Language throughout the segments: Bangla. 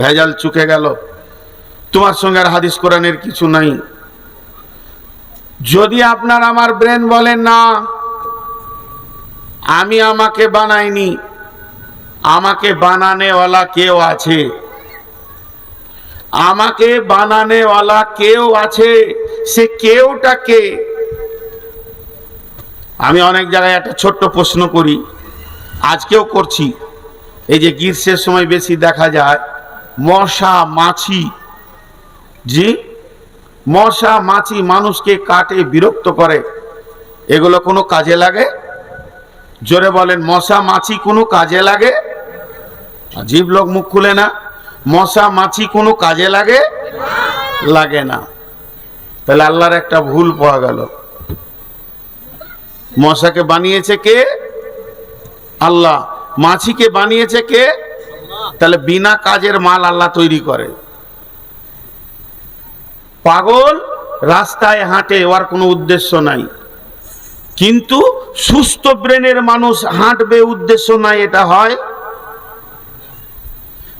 ভেজাল চুকে গেল। তোমার সঙ্গে আর হাদিস কোরআনের কিছু নাই। যদি আপনার আমার ব্রেন বলেন না, আমি আমাকে বানাইনি, আমাকে বানানেওয়ালা কেউ আছে। আমাকে বানানেওয়ালা কেউ আছে, সে কেউটা কে আমি অনেক জায়গায় একটা ছোট্ট প্রশ্ন করি, আজকেও করছি। এই যে গ্রীষ্মের সময় বেশি দেখা যায়, মশা, মাছি। জি? মশা, মাছি মানুষকে কাটে, বিরক্ত করে। এগুলো কোনো কাজে লাগে? জোরে বলেন, মশা, মাছি কোনো কাজে লাগে? জীব লোক মুখ খুলে না। মশা, মাছি কোনো কাজে লাগে? লাগে না। তাহলে আল্লাহর একটা ভুল পাওয়া গেল। মশাকে বানিয়েছে কে? আল্লাহ। মাছিকে বানিয়েছে কে? তাহলে বিনা কাজের মাল আল্লাহ তৈরি করে। পাগল রাস্তায় হাঁটে, ওর কোনো উদ্দেশ্য নাই। কিন্তু সুস্থ ব্রেনের মানুষ হাঁটবে, উদ্দেশ্য নাই, এটা হয়।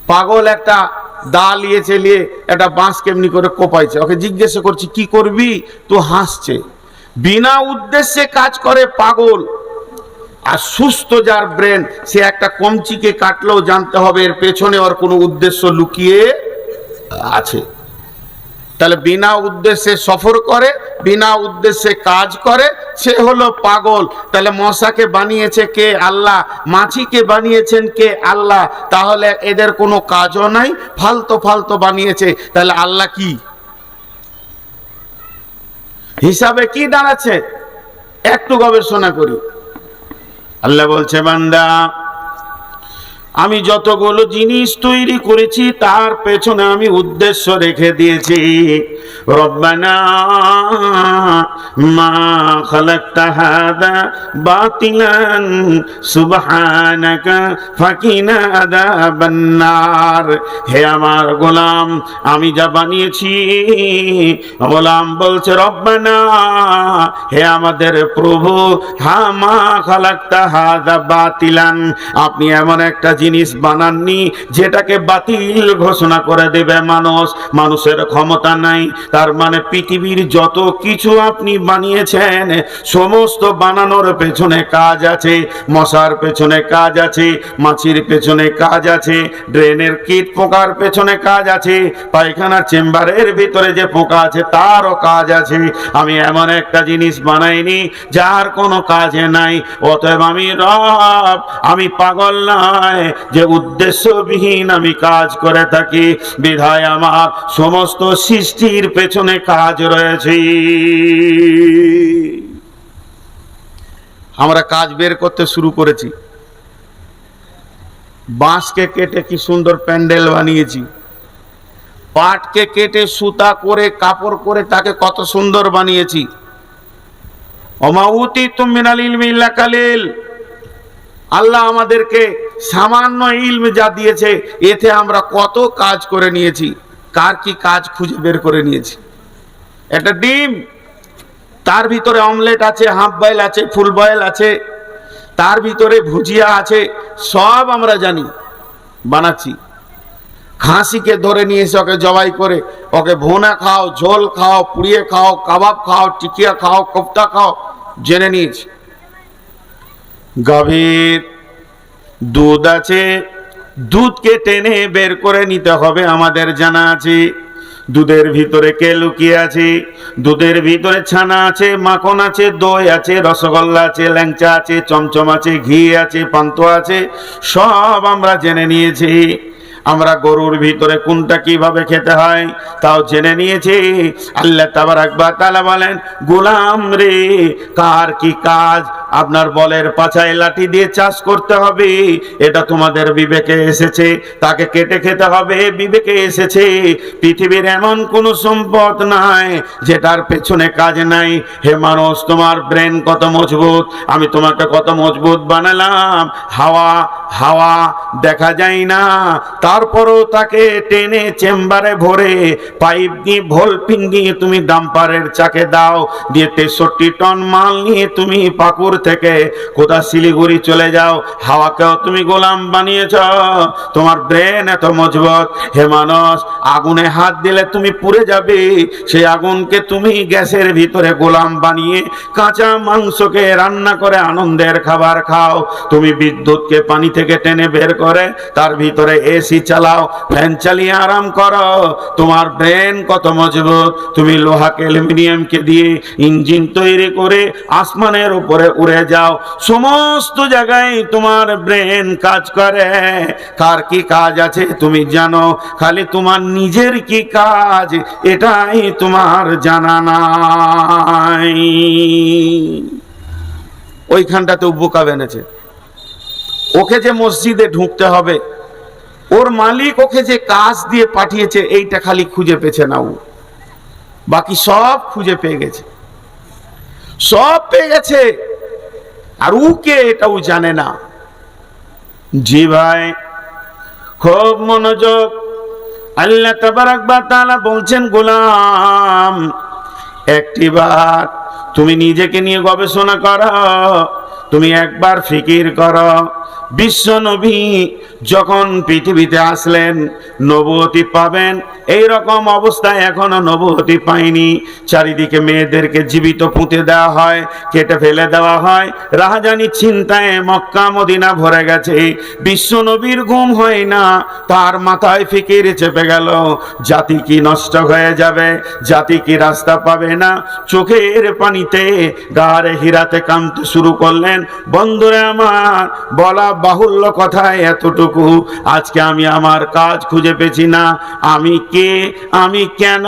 পাগল একটা দা লিয়ে চেলিয়ে একটা বাঁশ কেমনি করে কোপাইছে। ওকে জিজ্ঞেস করছি, কি করবি? তো হাসছে। বিনা উদ্দেশ্যে কাজ করে পাগল। আর সুস্থ যার ব্রেন, সে একটা কমচিকে কাটলেও জানতে হবে এর পেছনে ওর কোনো উদ্দেশ্য লুকিয়ে আছে। তাহলে বিনা উদ্দেশ্যে সফর করে, বিনা উদ্দেশ্যে কাজ করে, সে হলো পাগল। তাহলে মশাকে বানিয়েছে কে? আল্লাহ। মাছিকে বানিয়েছেন কে? আল্লাহ। তাহলে এদের কোনো কাজও নাই, ফালতো ফালতো বানিয়েছে। তাহলে আল্লাহ কি? হিসাবে কি দাঁড়াচ্ছে? একটু গবেষণা করি। আল্লাহ বলছে বান্দা আমি যতগুলো জিনিস তৈরি করেছি, তার পেছনে আমি উদ্দেশ্য রেখে দিয়েছি। মা হে আমার গোলাম, আমি যা বানিয়েছি, গোলাম বলছে, রব্বানা, হে আমাদের প্রভু হামা খালাকতা হাদা বাতিলান। আপনি এমন একটা জিনিস বানাননি, যেটাকে বাতিল ঘোষণা করে দেবে মানুষ। মানুষের ক্ষমতা নাই, তার মানে পৃথিবীর যত কিছু আপনি বানিয়েছেন, সমস্ত বানানোর পেছনে কাজ আছে, মশার পেছনে কাজ আছে, মাছির পেছনে কাজ আছে, ড্রেনের কীট পোকার পেছনে কাজ আছে, পায়খানার চেম্বারের ভিতরে যে পোকা আছে, তারও কাজ আছে। আমি এমন একটা জিনিস বানাইনি, যার কোনো কাজে নাই, অতএব আমি রব, আমি পাগল নয় যে উদ্দেশ্যবিহীন আমি কাজ করে থাকি, বিধায় আমার সমস্ত সৃষ্টির পেছনে কাজ রয়েছে। আমরা কাজ বের করতে শুরু করেছি। বাঁশকে কেটে কি সুন্দর প্যান্ডেল বানিয়েছি। পাটকে কেটে সুতা করে, কাপড় করে তাকে কত সুন্দর বানিয়েছি। অমাউতি তুমিনাল ইলমি ইল্লা কালিল আল্লাহ আমাদেরকে সামান্য ইলম যা দিয়েছে, এতে আমরা কত কাজ করে নিয়েছি, কার কি কাজ খুঁজে বের করে নিয়েছি। একটা ডিম, তার ভিতরে অমলেট আছে, হাফ বয়েল আছে, ফুল বয়েল আছে, তার ভিতরে ভুজিয়া আছে, সব আমরা জানি, বানাচ্ছি। খাসিকে ধরে নিয়ে এসে ওকে জবাই করে, ওকে ভোনা খাও, ঝোল খাও, পুড়িয়ে খাও, কাবাব খাও, টিকিয়া খাও, কোফতা খাও, জেনে নিয়েছি। গাভীর দুধ আছে, দুধকে টেনে বের করে নিতে হবে আমাদের জানা আছে। দুধের ভিতরে কে লুকিয়ে আছে? দুধের ভিতরে ছানা আছে, মাখন আছে, দই আছে, রসগোল্লা আছে, ল্যাংচা আছে, চমচম আছে, ঘি আছে পান্ত আছে, সব আমরা জেনে নিয়েছি। আমরা গরুর ভিতরে কোনটা কীভাবে খেতে হয় তাও জেনে নিয়েছি। আল্লাহ তাবার আকবর তালা বলেন, গোলাম রে, কার কি কাজ? আপনার বলের পাছায় লাঠি দিয়ে চাষ করতে হবে। এটা তোমাদের বিবেকে এসেছে, তাকে কেটে খেতে হবে, বিবেকে এসেছে। পৃথিবীর এমন কোনো সম্পদ নাই, যেটার পেছনে কাজ নাই। হে মানুষ, তোমার ব্রেন কত মজবুত? আমি তোমাকে কত মজবুত বানালাম। হাওয়া হাওয়া দেখা যায় না। তারপরও তাকে টেনে চেম্বারে ভরে পাইপ দিয়ে ভোলপিন দিয়ে তুমি ডাম্পারের চাকে দাও, দিয়ে তেষট্টি টন মাল নিয়ে তুমি পাকুর থেকে কোথা শিলিগুড়ি চলে যাও। হাওয়াকেও তুমি গোলাম বানিয়েছ। তোমার ব্রেন এত মজবুত। হে মানুষ, আগুনে হাত দিলে তুমি পুড়ে যাবে। সেই আগুনকে তুমি গ্যাসের ভিতরে গোলাম বানিয়ে কাঁচা মাংসকে রান্না করে আনন্দের খাবার খাও। তুমি বিদ্যুৎকে পানি থেকে টেনে বের করে, তার ভিতরে এসি চালাও, ফ্যান চালিয়ে আরাম করো। তোমার ব্রেন কত মজবুত। তুমি লোহাকে অ্যালুমিনিয়ামকে দিয়ে ইঞ্জিন তৈরি করে আসমানের উপরে উড়ে যাও। সমস্ত জায়গায় তোমার ব্রেন কাজ করে। কার কি কাজ আছে তুমি জানো? খালি তোমার নিজের কি কাজ? এটাই তোমার জানা নাই। ওইখানটাতেও বোকা বেনেছে ওকে যে মসজিদে ঢুকতে হবে ওর মালিক ওকে যে কাজ দিয়ে পাঠিয়েছে, এইটা খালি খুঁজে পেয়েছে না ও। বাকি সব খুঁজে পেয়ে গেছে। সব পেয়ে গেছে। আর উকে এটাও জানে না। জি ভাই, খুব মনোযোগ। আল্লাহ তাআলা বলছেন, গোলাম, একটি একটিবার তুমি নিজেকে নিয়ে গবেষণা করো তুমি একবার ফিকির করো। বিশ্ব নবী যখন পৃথিবীতে আসলেন নবতী পাবেন। এই রকম অবস্থায় এখনও নবতী পাইনি। চারিদিকে মেয়েদেরকে জীবিত পুঁতে দেওয়া হয়, কেটে ফেলে দেওয়া হয়। রাহাজানি চিন্তায় মক্কা, মদিনা ভরে গেছে। বিশ্ব নবীর ঘুম হয় না, তার মাথায় ফিকির চেপে গেল। জাতি কি নষ্ট হয়ে যাবে? জাতি কি রাস্তা পাবে না? চোখের পানিতে গাড়ে হিরাতে কামতে শুরু করলেন। বন্ধুরে আমার, বলা বাহুল্য কথায় এতটুকু। আজকে আমি আমার কাজ খুঁজে পেছি না। আমি কে? আমি কেন?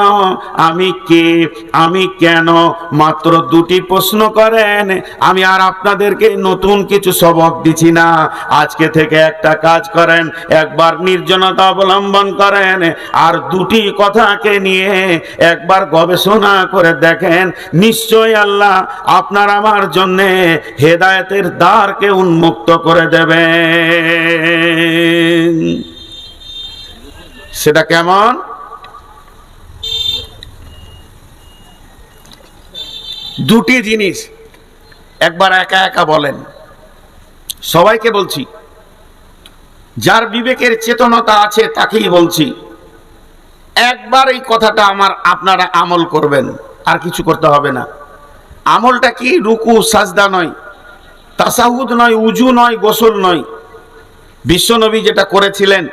আমি কে? আমি কেন? মাত্র দুটি প্রশ্ন করেন। আমি আর আপনাদেরকে নতুন কিছু সবক দিছি না। আজকে থেকে একটা কাজ করেন, একবার নির্জনতা অবলম্বন করেন, আর দুটি কথাকে নিয়ে একবার গবেষণা করে দেখেন। নিশ্চয় আল্লাহ আপনার আমার জন্য হেদায়েতের দ্বারকে উন্মুক্ত করে দেবেন। সেটা কেমন? দুটি জিনিস। একবার একা একা বলেন। সবাইকে বলছি। যার বিবেকের চেতনতা আছে তাকেই বলছি। একবার এই কথাটা আমার আপনারা আমল করবেন, আর কিছু করতে হবে না। আমলটা কি? রুকু, সাজদা নয়। তাসাহুদ নয়, উজু নয়, গোসল নয়। বিশ্বনবী যেটা করেছিলেন,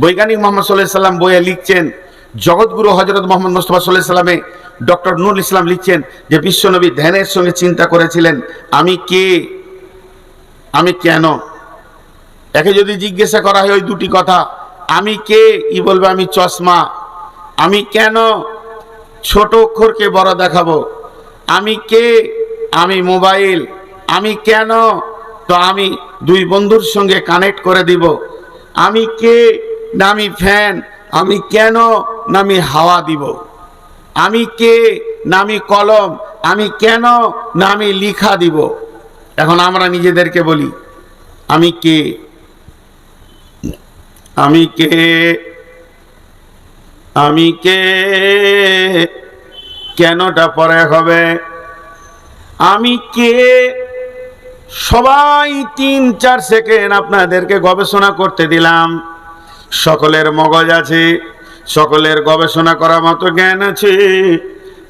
বৈজ্ঞানিক মোহাম্মদ সাল্লাহ সাল্লাম বইয়ে লিখছেন, জগৎগুরু হজরত মোহাম্মদ মুস্তফা সাল্লাহ সাল্লামে ডক্টর নুরুল ইসলাম লিখছেন যে বিশ্বনবী ধ্যানের সঙ্গে চিন্তা করেছিলেন, আমি কে? আমি কেন? একে যদি জিজ্ঞাসা করা হয় ওই দুটি কথা, আমি কে? ই বলবে, আমি চশমা। আমি কেন? ছোট অক্ষরকে বড় দেখাবো। আমি কে? আমি মোবাইল। আমি কেন? তো আমি দুই বন্ধুর সঙ্গে কানেক্ট করে দিব। আমি কে? নামি ফ্যান আমি কেন? নামি হাওয়া দিব। আমি কে? নামি কলম। আমি কেন? নামি লিখা দিব। এখন আমরা নিজেদেরকে বলি, আমি কে? আমি কে? আমি কে? কেনটা পরে হবে? আমি কে? সবাই তিন, চার সেকেন্ড আপনাদেরকে গবেষণা করতে দিলাম। সকলের মগজ আছে, সকলের গবেষণা করার মতো জ্ঞান আছে।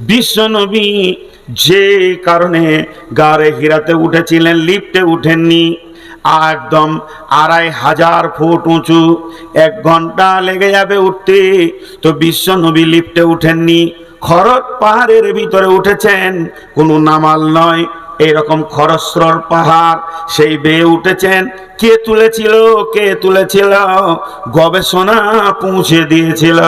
বিশ্বনবী যে কারণে গাড়ে হীরাতে উঠেছিলেন, লিফটে উঠেননি। একদম আড়াই হাজার ফুট উঁচু, এক ঘণ্টা লেগে যাবে উঠতে। তো বিশ্ব নবী লিফটে উঠেননি। খরচ পাহাড়ের ভিতরে উঠেছেন, কোনো নামাল নয়। এরকম খরস্রর পাহাড়, সেই বেয়ে উঠেছেন। কে তুলেছিল কে তুলেছিল? গবেষণা পৌঁছে দিয়েছিল।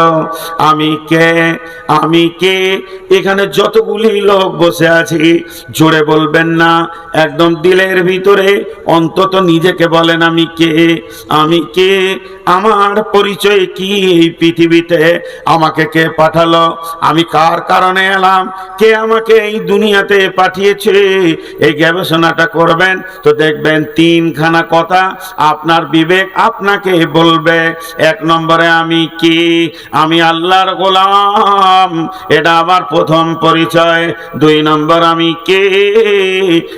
আমি কে? আমি কে? এখানে যতগুলি লোক বসে আছি, জোরে বলবেন না। একদম দিলের ভিতরে অন্তত নিজেকে বলেন, আমি কে? আমি কে? আমার পরিচয় কি এই পৃথিবীতে? আমাকে কে পাঠালো? আমি কার কারণে এলাম? কে আমাকে এই দুনিয়াতে পাঠিয়েছে? এই গবেষণাটা করবেন, তো দেখবেন তিনখানা কথা আপনার বিবেক আপনাকে বলবে। এক নম্বরে আমি কি? আমি আল্লাহর গোলাম। এটা আমার প্রথম পরিচয়। দুই নম্বর আমি কে?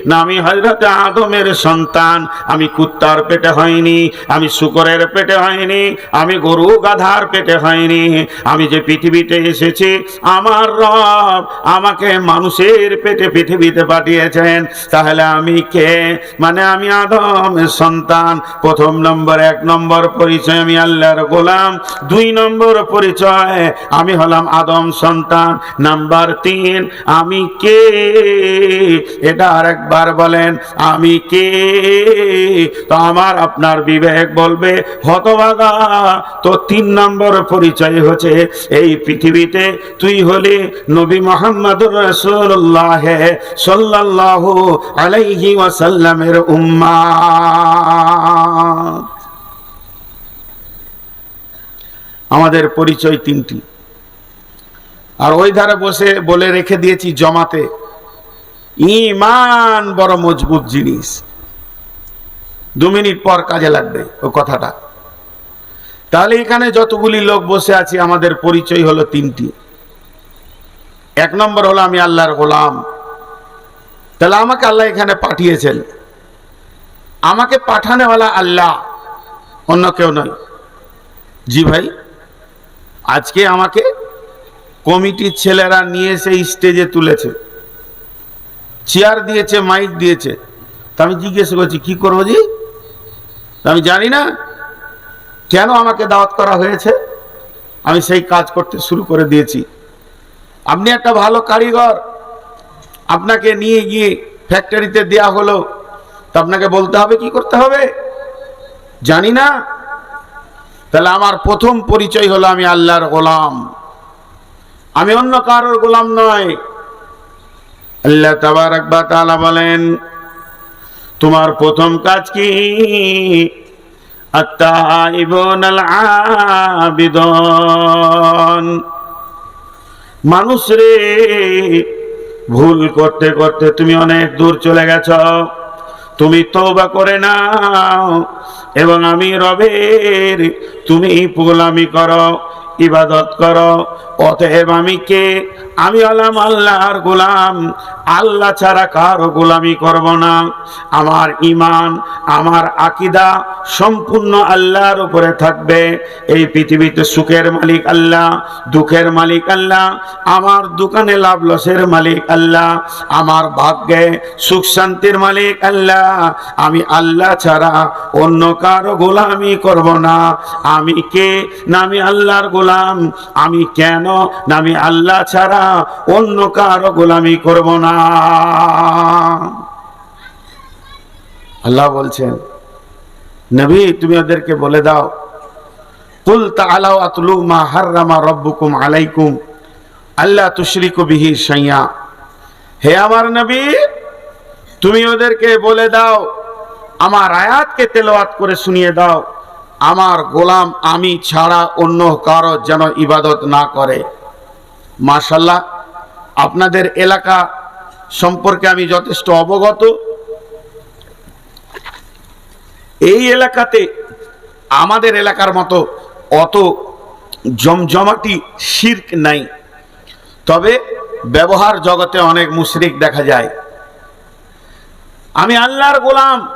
না, আমি হজরত আদমের সন্তান। আমি কুত্তার পেটে হয়নি, আমি শুকরের পেটে হয়নি, আমি গরু গাধার পেটে হয়নি। আমি যে পৃথিবীতে এসেছি, আমার রব আমাকে মানুষের পেটে পৃথিবীতে পাঠিয়েছেন তাহলে আমি কে? মানে আমি আদমের সন্তান। প্রথম নম্বর, এক নম্বর পরিচয় আমি আল্লাহর গোলাম। দুই নম্বর পরিচয়, আমি হলাম আদম সন্তান। নাম্বার তিন, আমি কে? এটা আরেকবার বলেন, আমি কে? তো আমার আপনার বিবেক বলবে, হতভাগা। তো তিন নম্বর পরিচয় হচ্ছে, এই পৃথিবীতে তুই হলি নবী মোহাম্মদ রসুল্লাহ সাল্লাহ আলাইহি ওয়াসাল্লামের উম্মা আমাদের পরিচয় তিনটি। আর ওই ধারে বসে বলে রেখে দিয়েছি জমাতে, ইমান বড় মজবুত জিনিস। দু মিনিট পর কাজে লাগবে ও কথাটা। তাহলে এখানে যতগুলি লোক বসে আছি, আমাদের পরিচয় হলো তিনটি। এক নম্বর হলো আমি আল্লাহর গোলাম। তাহলে আমাকে আল্লাহ এখানে পাঠিয়েছেন। আমাকে পাঠানেওয়ালা আল্লাহ, অন্য কেউ নয়। জি ভাই, আজকে আমাকে কমিটির ছেলেরা নিয়ে এসে স্টেজে তুলেছে। চেয়ার দিয়েছে, মাইক দিয়েছে। তা আমি জিজ্ঞেস করছি, কি করব জি? আমি জানি না, কেন আমাকে দাওয়াত করা হয়েছে? আমি সেই কাজ করতে শুরু করে দিয়েছি। আপনি একটা ভালো কারিগর আপনাকে নিয়ে গিয়ে ফ্যাক্টরিতে দেয়া হলো, তা আপনাকে বলতে হবে, কি করতে হবে? জানি না। তাহলে আমার প্রথম পরিচয় হলো আমি আল্লাহর গোলাম। আমি অন্য কারোর গোলাম নয়। আল্লাহ তাবারক বা তাআলা বলেন, তোমার প্রথম কাজ কি? মানুষ রে ভুল করতে করতে তুমি অনেক দূর চলে গেছ। তুমি তওবা করে নাও এবং আমি রবের, তুমি পোলামি করো। ইবাদত করো। অতএব আমি কে? আমি হলাম আল্লাহর গোলাম। আল্লাহ ছাড়া কারও গোলামি করব না। আমার ইমান আমার আকিদা সম্পূর্ণ আল্লাহর উপরে থাকবে। এই পৃথিবীতে সুখের মালিক আল্লাহ, দুঃখের মালিক আল্লাহ, আমার দোকানে লাভ লসের মালিক আল্লাহ, আমার ভাগ্যে সুখ শান্তির মালিক আল্লাহ। আমি আল্লাহ ছাড়া অন্য কারও গোলামি করব না। আমি কে? না, আমি আল্লাহর গোলাম। আমি কেন? আমি আল্লাহ ছাড়া অন্য কারও গোলামি করব না। আল্লাহ বলছেন, নবী, তুমি ওদেরকে বলে দাও, কুল আতলু মা রব্বুকুম আলাইকুম আল্লাহ হে আমার নবী, তুমি ওদেরকে বলে দাও, আমার আয়াতকে তেলাওয়াত করে শুনিয়ে দাও। আমার গোলাম আমি ছাড়া অন্য কারও যেন ইবাদত না করে। মাশাল্লাহ আপনাদের এলাকা সম্পর্কে আমি যথেষ্ট অবগত। এই এলাকাতে, আমাদের এলাকার মতো অত জমজমাটি শির্ক নাই। তবে ব্যবহার জগতে অনেক মুশরিক দেখা যায়। আমি আল্লাহর গোলাম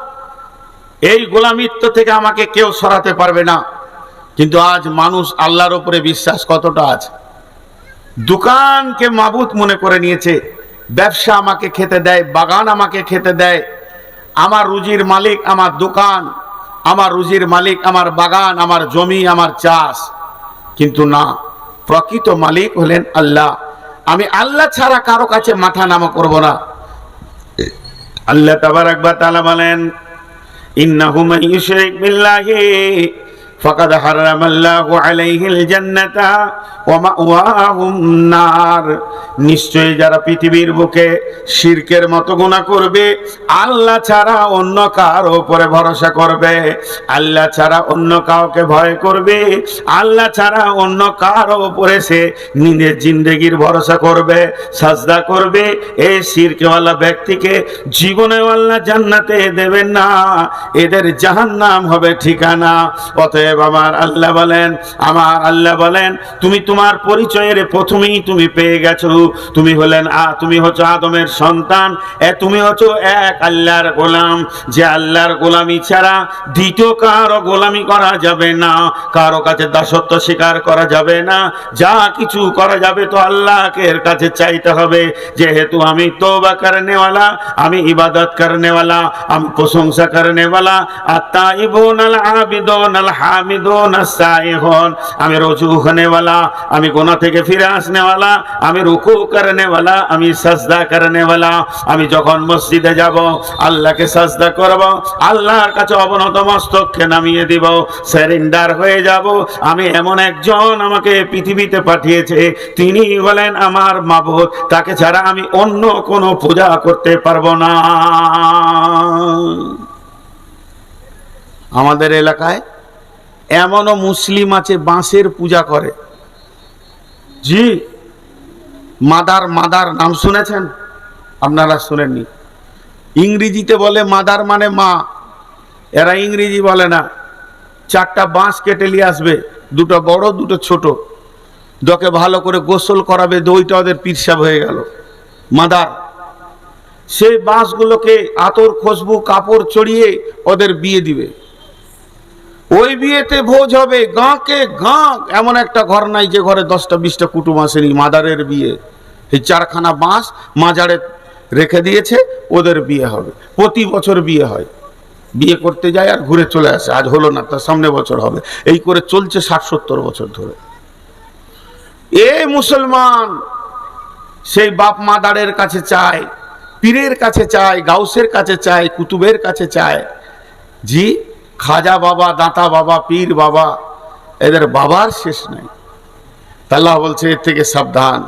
এই গোলামিত্ব থেকে আমাকে কেউ সরাতে পারবে না। কিন্তু আজ মানুষ আল্লাহর উপরে বিশ্বাস কতটা আছে? দোকানকে মাবুত মনে করে নিয়েছে। ব্যবসা আমাকে খেতে দেয়, বাগান আমাকে খেতে দেয়। আমার রুজির মালিক আমার দোকান, আমার রুজির মালিক আমার বাগান, আমার জমি, আমার চাষ। কিন্তু না, প্রকৃত মালিক হলেন আল্লাহ। আমি আল্লাহ ছাড়া কারও কাছে মাথা নামা করব না। আল্লাহ তাবার একবার তালা বলেন ইন্নাহু মান ইউশরিক বিল্লাহি ফাকাদ হারামাল্লাহু আলাইহিল জান্নাতা ওয়া মাওয়াহুম নার। নিশ্চয়ই যারা পৃথিবীর বুকে শিরকের মতো গুনাহ করবে, আল্লাহ ছাড়া অন্য কার উপরে ভরসা করবে। আল্লাহ ছাড়া অন্য কাউকে ভয় করবে, আল্লাহ ছাড়া অন্য কার উপরে সে নিজের জিন্দগির ভরসা করবে, সাজদা করবে। এই শিরকেওয়ালা ব্যক্তিকে জীবনে আল্লাহ জান্নাতে দেবেন না, এদের জাহান্নাম হবে ঠিকানা। অতএব আমার আল্লাহ বলেন, আমার আল্লাহ বলেন, তুমি তোমার পরিচয়ের প্রথমেই তুমি পেয়ে গেছো। তুমি হলেন আ, তুমি হচ্ছ আদমের সন্তান, এ, তুমি হচ্ছ এক আল্লাহর গোলাম। যে আল্লাহর গোলামি ছাড়া দ্বিতীয় কারও গোলামি করা যাবে না, কারও কাছে দাসত্ব স্বীকার করা যাবে না। যা কিছু করা যাবে তো আল্লাহকে কাছে চাইতে হবে। যেহেতু আমি তোবা করনেওয়ালা, আমি ইবাদত করনেওয়ালা, আমি প্রশংসা করনেওয়ালা আত্মা ইবন আল আবিদন আল সাইহন। আমি রজু হনেওয়ালা আমি গোনা থেকে ফিরে আসনেওয়ালা, আমি রুকু করনেওয়ালা, আমি সাজদা করনেওয়ালা, আমি যখন মসজিদে যাব, আল্লাহকে সাজদা করব, আল্লাহর কাছে অবনত মস্তককে নামিয়ে দিব স্যারেন্ডার হয়ে যাব। আমি এমন একজন আমাকে পৃথিবীতে পাঠিয়েছে, তিনি বলেন, আমার মাবুদ, তাকে ছাড়া আমি অন্য কোনো পূজা করতে পারব না। আমাদের এলাকায় এমনও মুসলিম আছে, বাঁশের পূজা করে। জি, মাদার মাদার, নাম শুনেছেন? আপনারা শুনেননি। ইংরেজিতে বলে মাদার মানে মা। এরা ইংরেজি বলে না। চারটা বাঁশ কেটে নিয়ে আসবে, দুটো বড়, দুটো ছোট। দকে ভালো করে গোসল করাবে, দইটা ওদের পিরসাব হয়ে গেল। মাদার, সেই বাঁশগুলোকে আতর খুশবু কাপড় চড়িয়ে ওদের বিয়ে দিবে। ওই বিয়েতে ভোজ হবে, গাঁকে গাঁ এমন একটা ঘর নাই যে ঘরে দশটা, বিশটা কুটুম আসেনি। মাদারের বিয়ে। এই চারখানা বাঁশ মাজারে রেখে দিয়েছে, ওদের বিয়ে হবে। প্রতি বছর বিয়ে হয়। বিয়ে করতে যায় আর ঘুরে চলে আসে। আজ হলো না তার সামনে বছর হবে। এই করে চলছে ষাট সত্তর বছর ধরে। এ মুসলমান, সেই বাপ মাদারের কাছে চায়, পীরের কাছে চায়, গাউসের কাছে চায়, কুতুবের কাছে চায়। জি খাজা বাবা, দাঁতা বাবা, পীর বাবা, এদের বাবার শেষ নাই। তাল্লাহ বলছে, এর থেকে সাবধান।